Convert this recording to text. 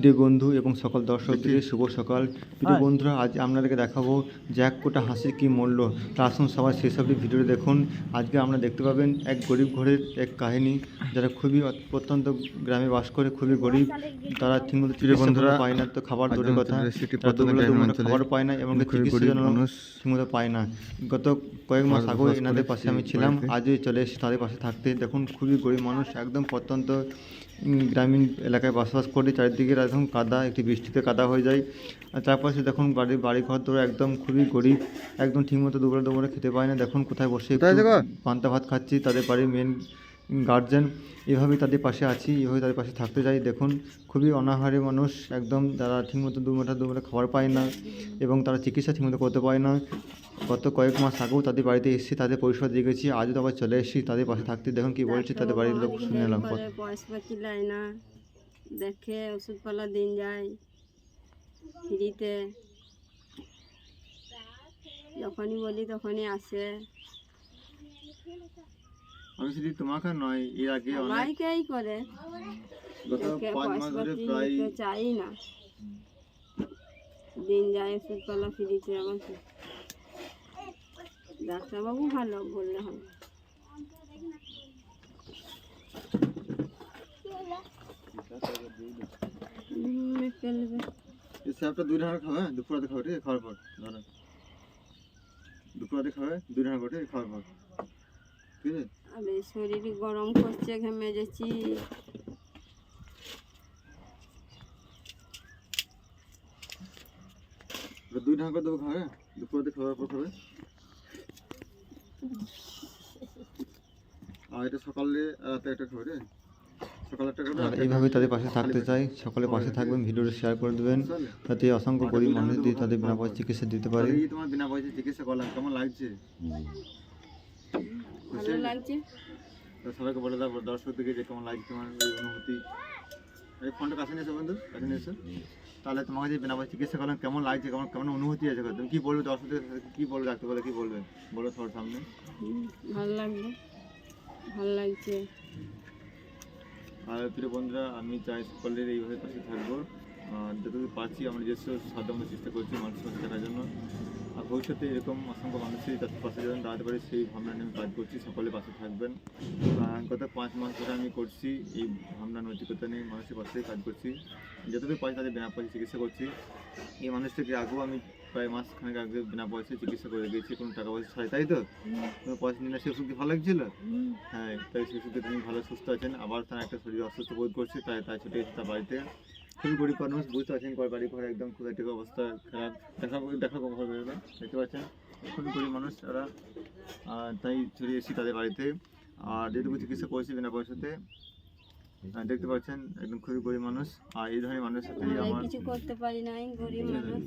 প্রিয় বন্ধু এবং সকল দর্শকদের শুভ সকাল। প্রিয় বন্ধুরা আজ আপনাদেরকে দেখাবো যে এক কোটা হাসির কী মূল্য। তা আসুন সবাই শেষ অবধি ভিডিওটি দেখুন। আজকে আমরা দেখতে পাবেন এক গরিব ঘরের এক কাহিনী। যারা খুবই প্রত্যন্ত গ্রামে বাস করে খুবই গরিব তারা ঠিকমতো প্রিয় বন্ধুরা, পায় না তো খাবার দূরের কথা। খাবার পায় না এবং ঠিকমতো পায় না। গত কয়েক মাস আমরা আগে এনাদের পাশে আমি ছিলাম। আজই চলে এসেছি তাদের পাশে থাকতে। দেখুন খুবই গরিব মানুষ একদম প্রত্যন্ত গ্রামীণ এলাকায় বসবাস করি চারিদিকে একদম কাদা একটি বৃষ্টিতে কাদা হয়ে যায়। আর চারপাশে দেখুন বাড়ির বাড়ি ঘর তো একদম খুবই গরিব একদম ঠিকমতো দুপুরে দুপুরে খেতে পায় না। দেখুন কোথায় বসে পান্তা ভাত খাচ্ছি তাদের বাড়ির মেন গার্জেন এভাবেই তাদের পাশে আছি এভাবে তাদের পাশে থাকতে চাই। দেখুন খুবই অনাহারে মানুষ একদম তারা ঠিকমতো দু মুঠা দু মুঠা খাবার পায় না এবং তারা চিকিৎসা ঠিকমতো করতে পারে না। গত কয়েক মাস আগেও তাদের বাড়িতে এসেছি তাদের পরিষেবা দিয়ে গেছি আজও তো আবার চলে এসেছি তাদের পাশে থাকতে দেখুন কি বলছে তাদের বাড়ির লোক শুনে এলাম। পয়সা না দেখে ওষুধপালা দিন যায় ফ্রিতে। যখনই বলি তখনই আসে। আমি শুধু তোমাকে নয় এর আগে সবাইকেই করে। গত পাঁচ মাস ধরে প্রায় চাই না। দিন যায় ওষুধপালা ফ্রিতে আমার ডাক্তারবাবু ভালো বললে হবে। স্যাপটা দুই টাকা খাবে দুপুরাতে খাবে ঠিক খাওয়ার পর ধরো দুপুরাতে খাবে দুই টাকা করে খাওয়ার পর। আরে শরীর গরম করছে ঘেমে যাচ্ছি দুই করে দেবো খাবে? দুপুরাতে খাওয়ার পর খাবে। আর এটা সকালে রাতে একটা খাবে রে। সকালে একটা খাবে এইভাবে তাদের পাশে থাকতে চাই। সকলে পাশে থাকবেন ভিডিওটা শেয়ার করে দেবেন। যাতে অসংখ্য গরিব মানুষ দিয়ে তাদের বিনা পয়সা চিকিৎসা দিতে পারে। তোমার বিনা পয়সা চিকিৎসা করলাম কেমন লাগছে? ভালো লাগছে। তো সবাইকে বলে দাও দর্শকদেরকে যে কেমন লাগছে তোমার এই অনুভূতি। এই ফোনটা কাছে নিয়ে এসো বন্ধু কাছে নিয়ে এসো। তাহলে তোমাকে যে বিনা পয়সা চিকিৎসা করলাম কেমন লাগছে কেমন কেমন অনুভূতি আছে তুমি কি বলবে দর্শকদের কি বলবে ডাক্তার বলে কি বলবে? বলো সবার সামনে। ভালো লাগবে ভালো লাগছে। আর প্রিয় বন্ধুরা আমি চাই সকলের এইভাবে পাশে থাকব। যতদূর পারছি আমরা নিজস্ব সাধ্য চেষ্টা করছি মানুষের পাশে থাকার জন্য। আর ভবিষ্যতে এরকম অসংখ্য মানুষই তাদের পাশে যেন দাঁড়াতে পারে, সেই ভাবনা নিয়ে আমি কাজ করছি, সকলে পাশে থাকবেন। গত পাঁচ মাস ধরে আমি করছি, এই ভাবনা, নৈতিকতা নিয়ে মানুষের পাশে কাজ করছি। যতদূর পাই তাদের বিনা পয়সা চিকিৎসা করছি। এই মানুষটাকে আগেও আমি প্রায় মাস খানেক আগে বিনা পয়সায় চিকিৎসা করে গেছি কোনো টাকা পয়সা ছাড়াই, তাই তো? কোনো পয়সা নিয়ে সে ওষুধ ভালো লাগছিল? হ্যাঁ তাই শিশুকে তিনি ভালো, সুস্থ আছেন। আবার তার একটা শরীর অসুস্থ বোধ করছে, তাই তাই ছুটে এসে তার বাড়িতে। খুবই গরিব মানুষ বুঝতে পারছেন ঘর বাড়ি ঘর একদম খুব একটা অবস্থা খারাপ। দেখা দেখা কম হবে না দেখতে পাচ্ছেন? খুবই গরিব মানুষ তারা তাই চলে এসেছি তাদের বাড়িতে। আর যেটুকু চিকিৎসা করেছি বিনা পয়সাতে দেখতে পাচ্ছেন একদম খুবই গরিব মানুষ। আর এই ধরনের মানুষের সাথে আমার কিছু করতে পারি নাই গরিব মানুষ।